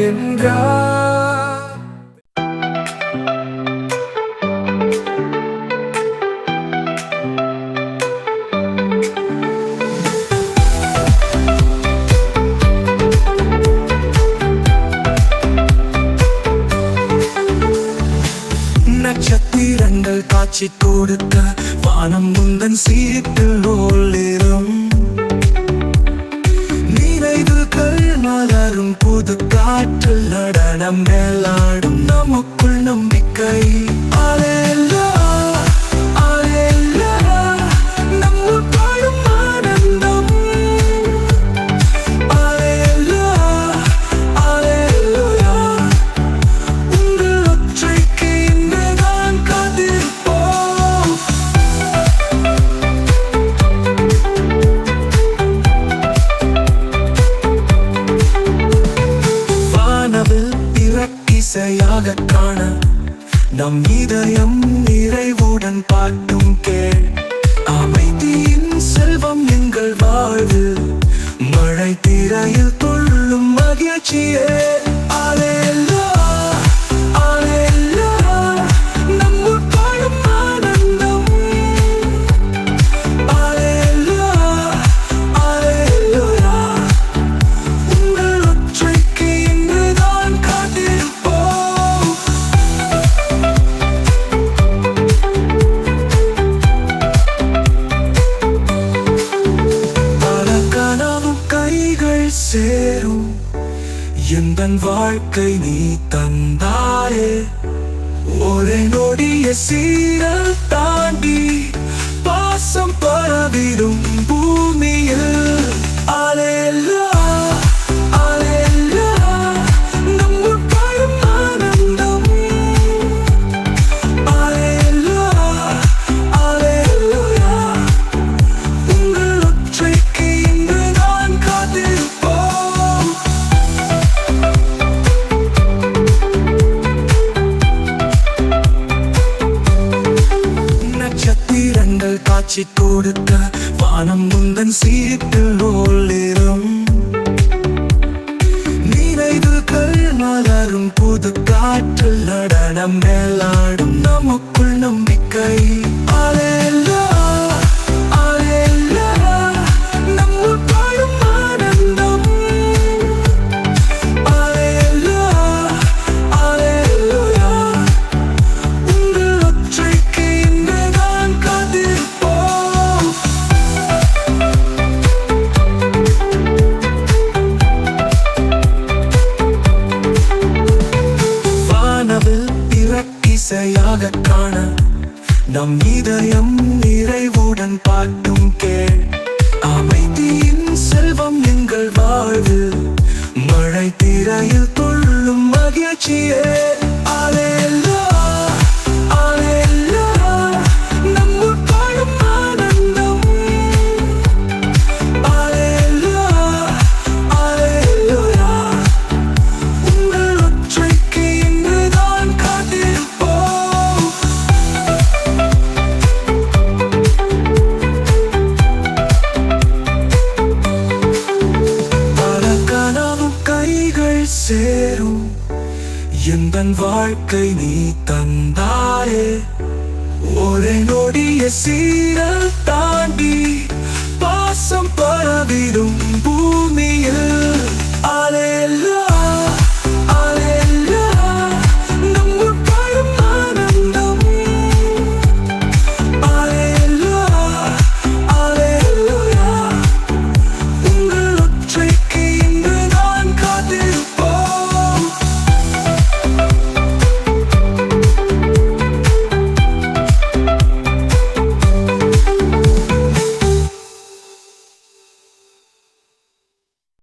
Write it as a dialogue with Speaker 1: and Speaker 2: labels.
Speaker 1: என்றார் நட்சத்திரங்கள் காட்சி கொடுத்த வானம் முந்தன் சீட்டில் ஒளிரும் புது காற்றில் நடனம் மேலாடும் நம் இதயம் நிறைவுடன் பாட்டும் கேள். அமைதியின் செல்வம் எங்கள் வாழ்வு. மழை திரையில் துள்ளும் மகிழ்ச்சியே. அலேலா, தன் வாழ்க்கை நீ தந்தாயே. ஒரே நொடிய சீரல் காட்சி கொடுக்க வானம் முந்தன் சீட்டில் ஒளிரும் நினைவுகள் மலரும் புது காற்றில் நடனம் மேலாடும். நமக்குள் நம்பிக்கை பிறக்கிசையாக காண நம் இதயம் நிறைவுடன் பாட்டும் கேள். அமைதியின் செல்வம் எங்கள் வாழ்வு. மழை திரையில் துள்ளும் மகிழ்ச்சியே. சேரும். எந்த வாழ்க்கை நீ தந்தாயே. ஒரே நொடிய சீரல் தாண்டி